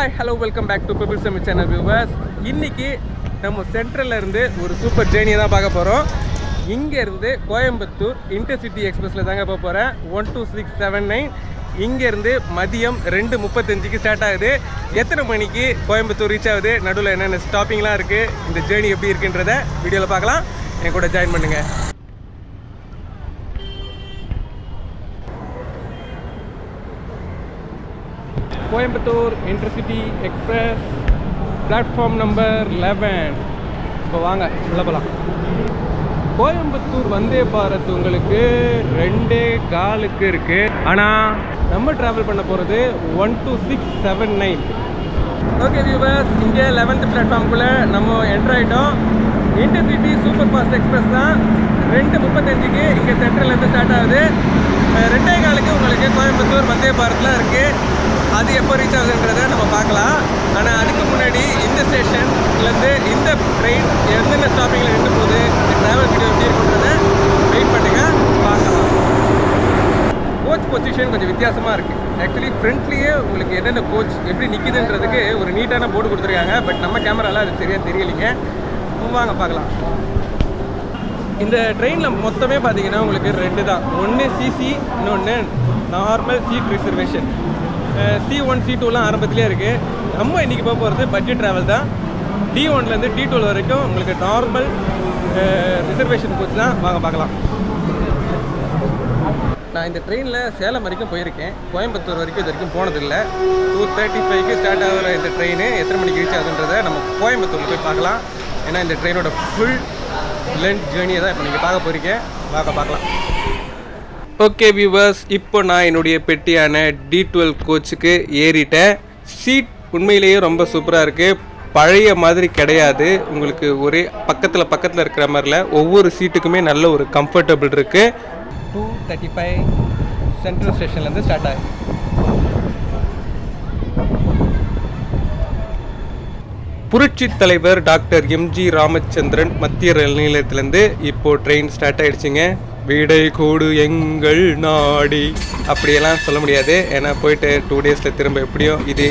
Hi hello welcome back to people Sami channel viewers இன்றைக்கி நம்ம சென்ட்ரலில் இருந்து ஒரு சூப்பர் ஜேர்னியை தான் பார்க்க போகிறோம் இங்கேருந்து கோயம்புத்தூர் இன்டர்சிட்டி எக்ஸ்பிரஸில் தாங்க போக போகிறேன் one two six seven nine இங்கேருந்து மதியம் ரெண்டு முப்பத்தஞ்சுக்கு ஸ்டார்ட் ஆகுது. எத்தனை மணிக்கு கோயம்புத்தூர் ரீச் ஆகுது? நடுவில் என்னென்ன ஸ்டாப்பிங்லாம் இருக்குது இந்த ஜேர்னி எப்படி இருக்குன்றத வீடியோவில் பார்க்கலாம். என் கூட ஜாயின் பண்ணுங்கள் Coimbatore intercity express platform number eleven இப்போ வாங்க உள்ள போகலாம் கோயம்புத்தூர் வந்தே பாரத் உங்களுக்கு ரெண்டே காலுக்கு இருக்கு. ஆனால் நம்ம ட்ராவல் பண்ண போகிறது one two six seven nine okay viewers இங்கே லெவன்த் பிளாட்ஃபார்முக்குள்ளே நம்ம என்ட்ரு ஆகிட்டோம் இன்டர்சிட்டி சூப்பர் ஃபாஸ்ட் எக்ஸ்பிரஸ் தான். ரெண்டு முப்பத்தஞ்சுக்கு இங்கே சென்ட்ரல்லேருந்து ஸ்டார்ட் ஆகுது. ரெண்டே காலுக்கு உங்களுக்கு கோயம்புத்தூர் வந்தே பாரத்லாம் இருக்குது அது எப்போ ரீச் ஆகுதுன்றதை நம்ம பார்க்கலாம். ஆனால் அதுக்கு முன்னாடி இந்த ஸ்டேஷன்லேருந்து இந்த ட்ரெயின் எந்தெந்த ஸ்டாப்பிங்கில் நின்று போகுது இந்த ட்ராவல் வீடியோ எப்படி இருக்குன்றதை வெயிட் பண்ணுங்க பார்க்கலாம். கோச் பொசிஷன் கொஞ்சம் வித்தியாசமாக இருக்குது ஆக்சுவலி ஃப்ரண்ட்லேயே உங்களுக்கு என்னென்ன கோச் எப்படி நிற்கிதுன்றதுக்கு ஒரு நீட்டான போர்டு கொடுத்துருக்காங்க. பட் நம்ம கேமராவில் அது சரியாக தெரியலைங்க. வாங்க பார்க்கலாம். இந்த ட்ரெயினில் மொத்தமே பார்த்தீங்கன்னா உங்களுக்கு ரெண்டு தான் ஒன்று சிசி இன்னொன்று normal seat reservation C one C டூலாம் ஆரம்பத்திலே இருக்குது நம்ம இன்றைக்கி போக போகிறது பட்ஜெட் ட்ராவல் தான். டி ஒன்லேருந்து டி டுவெல் வரைக்கும் உங்களுக்கு நார்மல் ரிசர்வேஷன் கோச் தான். வாங்க பார்க்கலாம். நான் இந்த ட்ரெயினில் சேலம் வரைக்கும் போயிருக்கேன். கோயம்புத்தூர் வரைக்கும் இது வரைக்கும் போனதில்லை. டூ தேர்ட்டி ஃபைவ்க்கு ஸ்டார்ட் ஆகிற இந்த ட்ரெயின் எத்தனை மணிக்கு ரீச் ஆகுதுன்றதை நம்ம கோயம்புத்தூரில் போய் பார்க்கலாம். ஏன்னா இந்த ட்ரெயினோட ஃபுல் லென்த் ஜேர்னியை தான் இப்போ நீங்கள் பார்க்க போகிறீங்க வாங்க பார்க்கலாம். ஓகே வியூவர்ஸ் இப்போ நான் என்னுடைய பெட்டியான டி டுவெல் கோச்சுக்கு ஏறிட்டேன். சீட் உண்மையிலேயே ரொம்ப சூப்பராக இருக்குது பழைய மாதிரி கிடையாது. உங்களுக்கு ஒரே பக்கத்தில் பக்கத்தில் இருக்கிற மாதிரில ஒவ்வொரு சீட்டுக்குமே நல்ல ஒரு கம்ஃபர்டபுள் இருக்குது டூ தேர்ட்டி ஃபைவ் சென்ட்ரல் ஸ்டேஷன்லேருந்து ஸ்டார்ட் ஆகுது. புரட்சி தலைவர் டாக்டர் எம்ஜி ராமச்சந்திரன் மத்திய ரயில் நிலையத்திலேருந்து இப்போது ட்ரெயின் ஸ்டார்ட் ஆகிடுச்சிங்க வீடை கூடு எங்கள் நாடி. அப்படியெல்லாம் சொல்ல முடியாது. ஏன்னா போயிட்டு டூ டேஸில் திரும்ப எப்படியும் இதே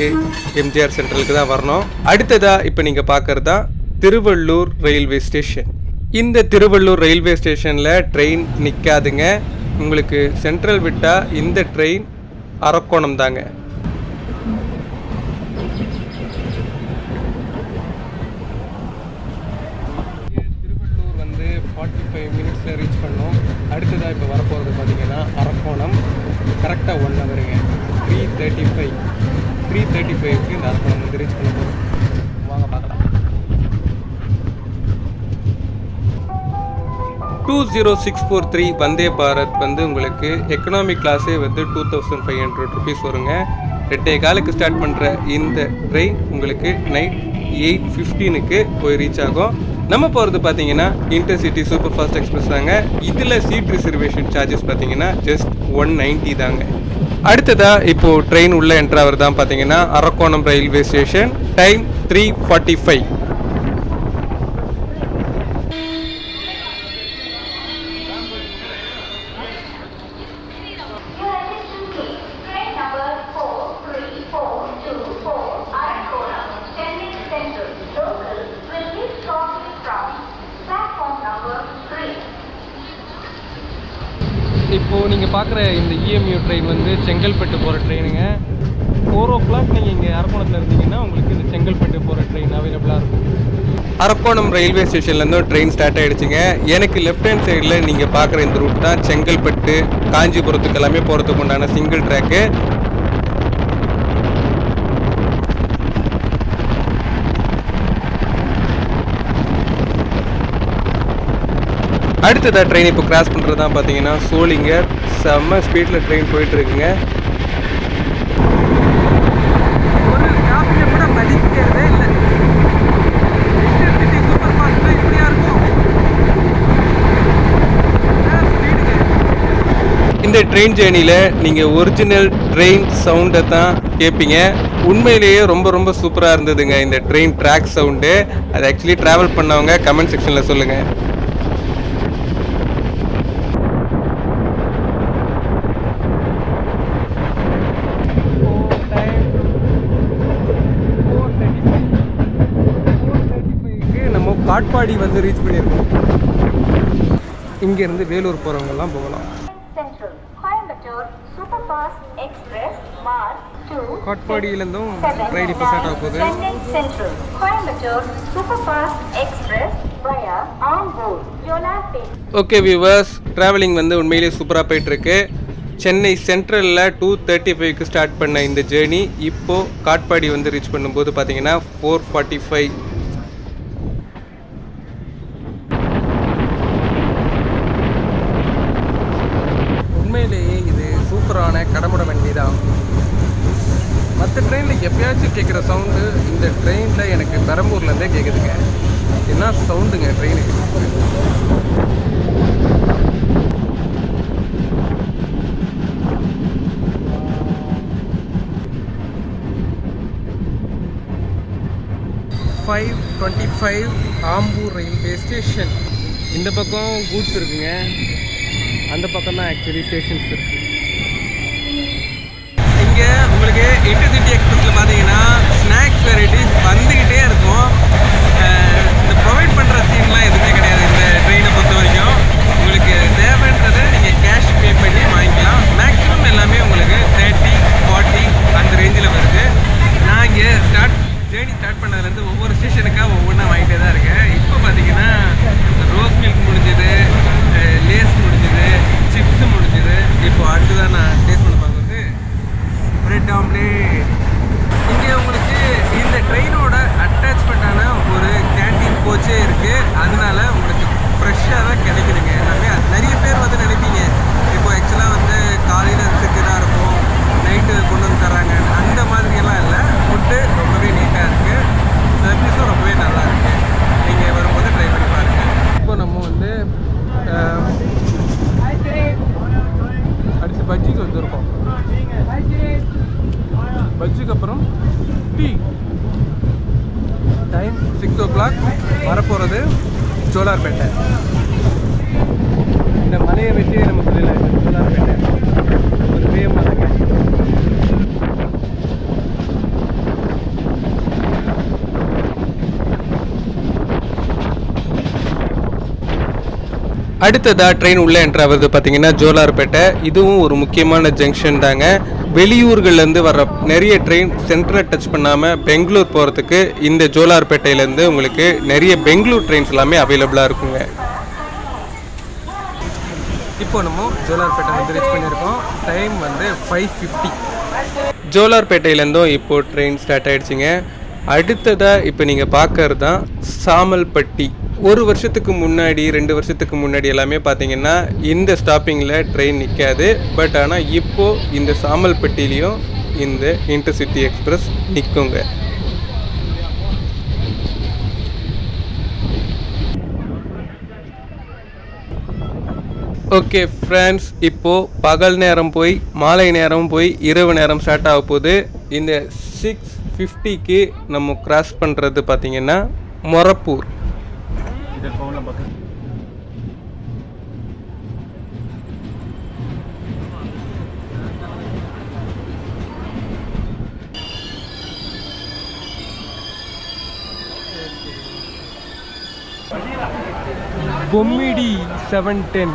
எம்ஜிஆர் சென்ட்ரலுக்கு தான் வரணும். அடுத்ததாக இப்போ நீங்கள் பார்க்குறது தான் திருவள்ளூர் ரயில்வே ஸ்டேஷன் இந்த திருவள்ளூர் ரயில்வே ஸ்டேஷனில் ட்ரெயின் நிற்காதுங்க உங்களுக்கு சென்ட்ரல் விட்டால் இந்த ட்ரெயின் அரக்கோணம் தாங்க திருவள்ளூர் வந்து ஃபார்ட்டி ஃபைவ் மினிட்ஸில் ரீச் பண்ணோம் அடுத்ததாக இப்போ வரப்போகிறது பார்த்தீங்கன்னா அரக்கோணம் கரெக்டாக one ஹவருங்க three thirty five three thirty ஃபைவ்க்கு இந்த அரக்கோணம் வந்து ரீச் பண்ண போகிறோம் வாங்க பார்க்கலாம் two zero six four three Vande Bharat வந்து உங்களுக்கு எக்கனாமிக் கிளாஸே வந்து two thousand five hundred rupees வருங்க. ரெட்டே காலுக்கு ஸ்டார்ட் பண்ணுற இந்த ட்ரெயின் உங்களுக்கு நைட் எயிட் ஃபிஃப்டீனுக்கு போய் ரீச் ஆகும். நம்ம போகிறது பார்த்தீங்கன்னா இன்டர்சிட்டி சூப்பர் ஃபாஸ்ட் எக்ஸ்பிரஸ் தாங்க. இதில் சீட் ரிசர்வேஷன் சார்ஜஸ் பார்த்தீங்கன்னா ஜஸ்ட் ஒன் நைன்ட்டி தாங்க. அடுத்ததாக இப்போது ட்ரெயின் உள்ள என்ட்ராவர் தான் பார்த்தீங்கன்னா Arakkonam railway station time three forty five பார்க்குற இந்த இஎம்யூ ட்ரெயின் வந்து செங்கல்பட்டு போகிற ட்ரெயினுங்க ஃபோர் ஓ கிளாக் நீங்கள் இங்கே அரக்கோணத்தில் இருந்தீங்கன்னா உங்களுக்கு இந்த செங்கல்பட்டு போகிற ட்ரெயின் அவைலபிளாக இருக்கும். அரக்கோணம் ரயில்வே ஸ்டேஷன்லேருந்து ட்ரெயின் ஸ்டார்ட் ஆகிடுச்சுங்க எனக்கு லெஃப்ட் ஹேண்ட் சைடில் நீங்கள் பார்க்குற இந்த ரூட் தான் செங்கல்பட்டு காஞ்சிபுரத்துக்கு எல்லாமே போகிறதுக்கு உண்டான சிங்கிள் ட்ராக்கு அடுத்ததாக ட்ரெயின் இப்போ கிராஸ் பண்ணுறது தான் பார்த்தீங்கன்னா சோளிங்கர். செம்ம ஸ்பீடில் ட்ரெயின் போயிட்டு இருக்குங்க ஒரு ஸ்டாப்ல கூட மதிக்கிறதே இல்லை. இன்டர்சிட்டி சூப்பர் ஃபாஸ்ட் இப்படியா இருக்கும்? இந்த ட்ரெயின் ஜேர்னியில் நீங்கள் ஒரிஜினல் ட்ரெயின் சவுண்டை தான் கேட்பீங்க உண்மையிலேயே ரொம்ப ரொம்ப சூப்பராக இருந்ததுங்க இந்த ட்ரெயின் ட்ராக் சவுண்டு அது ஆக்சுவலி ட்ராவல் பண்ணவங்க கமெண்ட் செக்ஷனில் சொல்லுங்கள் காட்பாடி வந்து ரீச் பண்ணியிருக்கோம். இங்கேருந்து வேலூர் போகிறவங்கெல்லாம் போகலாம். Central, Coimbatore, Superfast Express, March 2, காட்பாடியிலேருந்தும் 7 ரைடு இப்போ ஸ்டார்ட் ஆக போகுது. ஓகே வியூவர்ஸ் ட்ராவலிங் வந்து உண்மையிலேயே சூப்பராக போயிட்டுருக்கு. சென்னை சென்ட்ரலில் டூ தேர்ட்டி ஃபைவ்க்கு ஸ்டார்ட் பண்ண இந்த ஜேர்னி இப்போது காட்பாடி வந்து ரீச் பண்ணும்போது பார்த்தீங்கன்னா ஃபோர் ஃபார்ட்டி ஃபைவ் உண்மையிலேயே இது சூப்பரான கடமுட வண்டி தான் மற்ற ட்ரெயினில் எப்பயாச்சும் கேட்குற சவுண்டு இந்த ட்ரெயினில் எனக்கு பெரம்பூர்லேருந்தே கேட்குதுங்க என்ன சவுண்டுங்க ட்ரெயினுக்கு five twenty five Ambur railway station இந்த பக்கம் கூட்ஸ் இருக்குங்க. அந்த பக்கம் தான் ஆக்சுவலி ஸ்டேஷன்ஸ் இருக்குது இங்கே உங்களுக்கு இன்டர்சிட்டி எக்ஸ்பிரஸில் பார்த்தீங்கன்னா ஸ்நாக்ஸ் வெரைட்டிஸ் வந்துக்கிட்டே இருக்கும். இந்த ப்ரொவைட் பண்ணுற சீன்லாம் எதுவுமே கிடையாது இந்த ட்ரெயினை பொறுத்த வரைக்கும். உங்களுக்கு தேவைன்றதை நீங்கள் கேஷ் பே பண்ணி வாங்கிக்கலாம். மேக்ஸிமம் எல்லாமே உங்களுக்கு தேர்ட்டி ஃபார்ட்டி அந்த ரேஞ்சில் வருது. நான் இங்கே ஸ்டார்ட் ஜேர்னி ஸ்டார்ட் பண்ணதுலேருந்து ஒவ்வொரு ஸ்டேஷனுக்காக ஒவ்வொன்றா வாங்கிட்டே தான் இருக்கேன். இப்போ பார்த்தீங்கன்னா ரோஸ் மில்க் முடிஞ்சது லேஸ் முடிஞ்சது சிப்ஸ் முடிஞ்சது இப்போ அடுத்ததான் நான் டேஸ்ட் பண்ண பார்க்குறது பிரெட் ஆம்லேட் இங்கே உங்களுக்கு இந்த ட்ரெயினோட அட்டாச்மெண்ட்டான ஒரு கேண்டீன் கோச்சே இருக்குது அதனால உங்களுக்கு ஃப்ரெஷ்ஷாக தான் கிடைக்குதுங்க எல்லாமே அது நிறைய பேர் வந்து நினைப்பீங்க இப்போ ஆக்சுவலாக வந்து காலையில் இருந்துட்டு தான் இருக்கும் நைட்டு கொண்டு வந்து தராங்க அந்த மாதிரியெல்லாம் இல்லை ஃபுட்டு ரொம்பவே நீட்டாக இருக்குது சர்வீஸும் ரொம்பவே நல்லா இருக்குது நீங்கள் வரும்போது ட்ரை பண்ணி பாருங்கள் இப்போ நம்ம வந்து அஹ், அடுத்து பஜ்ஜிக்கு வந்திருக்கோம் பஜ்ஜிக்கு அப்புறம் tea time six o'clock வரப்போகிறது சோலார்பேட்டை இந்த மலையை வச்சு நம்ம சொல்லல சோலார்பேட்டை ஒரு பேம் மலைங்க அடுத்ததா ட்ரெயின் உள்ளே என்ட்ரு ஆகுது பார்த்தீங்கன்னா ஜோலார்பேட்டை. இதுவும் ஒரு முக்கியமான ஜங்ஷன் தாங்க. வெளியூர்கள்லேருந்து வர நிறைய ட்ரெயின் சென்டரை டச் பண்ணாமல் பெங்களூர் போகிறதுக்கு இந்த ஜோலார்பேட்டையிலேருந்து உங்களுக்கு நிறைய பெங்களூர் ட்ரெயின்ஸ் எல்லாமே அவைலபிளாக இருக்குங்க. இப்போ நம்ம ஜோலார்பேட்டை வந்து ரீச் பண்ணியிருக்கோம். டைம் வந்து ஃபைவ் ஃபிஃப்டி ஜோலார்பேட்டையிலேருந்தும் இப்போது ட்ரெயின் ஸ்டார்ட் ஆயிடுச்சுங்க. அடுத்ததாக இப்போ நீங்கள் பார்க்கறது தான் சாமல்பட்டி. ஒரு வருஷத்துக்கு முன்னாடி ரெண்டு வருஷத்துக்கு முன்னாடி எல்லாமே பார்த்தீங்கன்னா இந்த ஸ்டாப்பிங்கில் ட்ரெயின் நிற்காது பட் ஆனால் இப்போது இந்த சாமல்பட்டிலையும் இந்த இன்டர்சிட்டி எக்ஸ்பிரஸ் நிற்குங்க ஓகே ஃப்ரெண்ட்ஸ் இப்போது பகல் நேரம் போய் மாலை நேரம் போய் இரவு நேரம் ஸ்டார்ட் ஆக போகுது. இந்த சிக்ஸ் ஃபிஃப்டிக்கு நம்ம கிராஸ் பண்ணுறது பார்த்தீங்கன்னா மொரப்பூர். பொம்மிடி செவன் டென்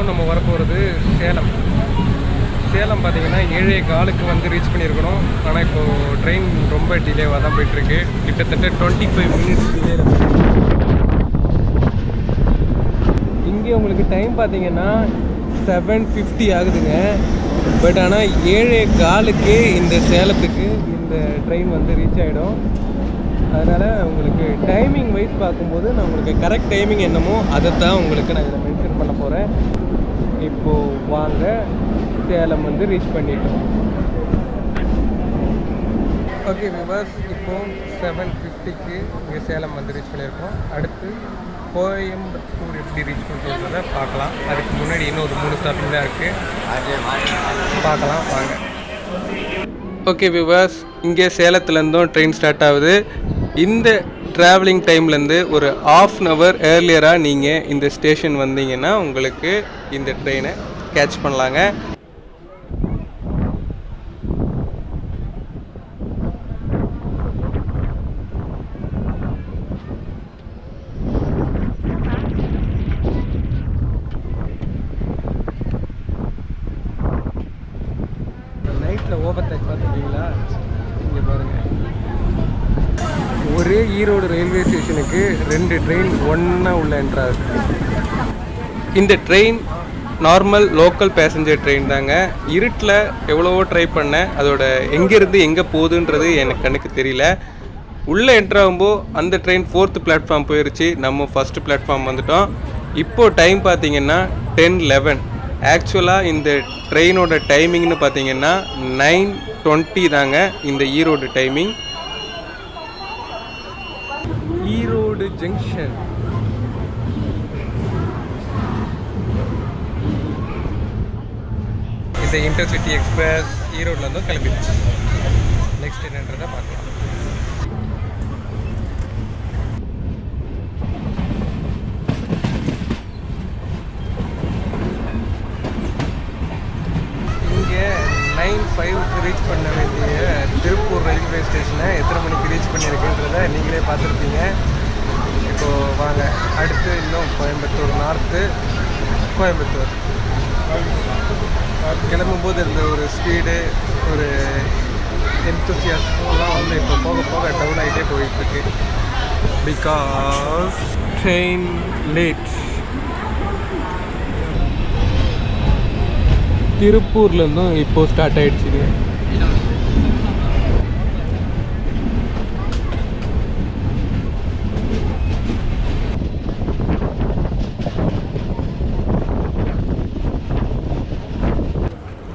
இப்போ நம்ம வரப்போகிறது சேலம். சேலம் பார்த்தீங்கன்னா ஏழே காலுக்கு வந்து ரீச் பண்ணியிருக்கணும். ஆனால் இப்போது ட்ரெயின் ரொம்ப டிலேவாக தான் போயிட்டுருக்கு. கிட்டத்தட்ட டுவெண்ட்டி ஃபைவ் மினிட்ஸ் டிலே இங்கே உங்களுக்கு டைம் பார்த்தீங்கன்னா செவன் ஃபிஃப்டி ஆகுதுங்க. பட் ஆனால் ஏழே காலுக்கே இந்த சேலத்துக்கு இந்த ட்ரெயின் வந்து ரீச் ஆகிடும் அதனால் உங்களுக்கு டைமிங் வைஸ் பார்க்கும்போது நான் உங்களுக்கு கரெக்ட் டைமிங் என்னமோ அதை தான் உங்களுக்கு நான் இதில் மென்ஷன் பண்ண போகிறேன் இப்போது வாங்க சேலம் வந்து ரீச் பண்ணிட்டோம். ஓகே விவாஸ் இப்போ செவன் ஃபிஃப்டிக்கு இங்கே சேலம் வந்து ரீச் பண்ணியிருக்கோம். அடுத்து கோயம்புத்தூர் எப்படி ரீச் பண்ணுறத பார்க்கலாம். அதுக்கு முன்னாடி இன்னும் ஒரு மூணு ஸ்டாப்பிங் தான் இருக்குது பார்க்கலாம் வாங்க. ஓகே விவாஸ் இங்கே சேலத்துலேருந்தும் ட்ரெயின் ஸ்டார்ட் ஆகுது. இந்த ட்ராவலிங் டைம்லேருந்து ஒரு ஆஃப் அன் ஹவர் ஏர்லியராக நீங்கள் இந்த ஸ்டேஷன் வந்தீங்கன்னா உங்களுக்கு இந்த ட்ரெயினை கேட்ச் பண்ணலாங்க. நைட்டில் ஓவர்டேக் பார்த்துருக்கீங்களா இங்கே பாருங்கள் ஒரே ஈரோடு ரயில்வே ஸ்டேஷனுக்கு ரெண்டு ட்ரெயின் ஒன்றா உள்ள என்றார் இந்த train normal local passenger train தாங்க. இருட்டில் எவ்வளவோ ட்ரை பண்ணேன். அதோட எங்கேருந்து எங்கே போகுதுன்றது எனக்கு கண்ணுக்கு தெரியல. உள்ளே என்ட்ராகும்போது அந்த ட்ரெயின் ஃபோர்த்து பிளாட்ஃபார்ம் போயிடுச்சு நம்ம ஃபஸ்ட்டு பிளாட்ஃபார்ம் வந்துட்டோம். இப்போது டைம் பார்த்தீங்கன்னா டென் லெவன் ஆக்சுவலாக இந்த ட்ரெயினோட டைமிங்னு பார்த்தீங்கன்னா நைன் டுவெண்ட்டி தாங்க இந்த ஈரோடு டைமிங் ஈரோடு ஜங்ஷன் இந்த இன்டர்சிட்டி எக்ஸ்பிரஸ் ஈரோட்லேருந்தும் கிளம்பிடுச்சு நெக்ஸ்ட் என்னன்றதை பார்க்கலாம் இங்கே நைன் ஃபைவ்க்கு ரீச் பண்ண வேண்டிய திருப்பூர் ரயில்வே ஸ்டேஷனை எத்தனை மணிக்கு ரீச் பண்ணியிருக்குன்றத நீங்களே பார்த்துருப்பீங்க இப்போது வாங்க அடுத்து இன்னும் கோயம்புத்தூர் நார்த்து கோயம்புத்தூர். கிளம்பும்போது இருந்த ஒரு ஸ்பீடு ஒரு என்துசியாஸ்லாம் வந்து இப்போ போக போக டவுன் ஆகிட்டே போயிட்டுருக்கு. பிகாஸ் ட்ரெயின் லேட் திருப்பூர்லேருந்தும் இப்போ ஸ்டார்ட் ஆயிடுச்சுங்க.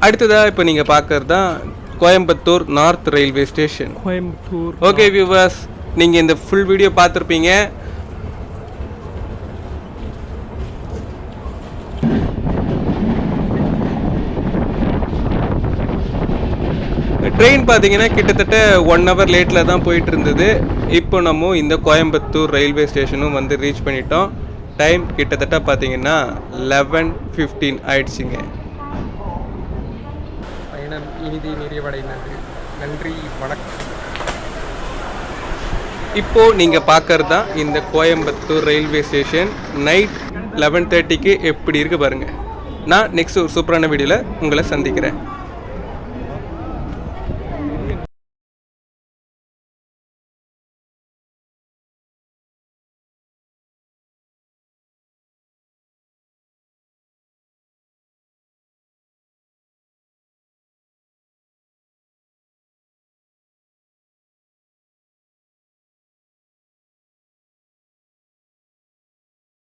அடுத்ததாக இப்போ நீங்கள் பார்க்கறது தான் Coimbatore north railway station. Coimbatore okay viewers நீங்கள் இந்த ஃபுல் வீடியோ பார்த்துருப்பீங்க. ட்ரெயின் பார்த்தீங்கன்னா கிட்டத்தட்ட ஒன் ஹவர் லேட்டில் தான் போயிட்டு இருந்தது இப்போ நம்ம இந்த கோயம்புத்தூர் ரயில்வே ஸ்டேஷனும் வந்து ரீச் பண்ணிட்டோம். டைம் கிட்டத்தட்ட பார்த்தீங்கன்னா லெவன் ஃபிஃப்டீன் ஆயிடுச்சுங்க. இனிதி நிறைவடைந்தது. நன்றி வணக்கம். இப்போ நீங்க பார்க்கறது தான் இந்த Coimbatore railway station. Night eleven தேர்ட்டிக்கு எப்படி இருக்கு பாருங்க. நான் நெக்ஸ்ட் ஒரு சூப்பரான வீடியோவில் உங்களை சந்திக்கிறேன்.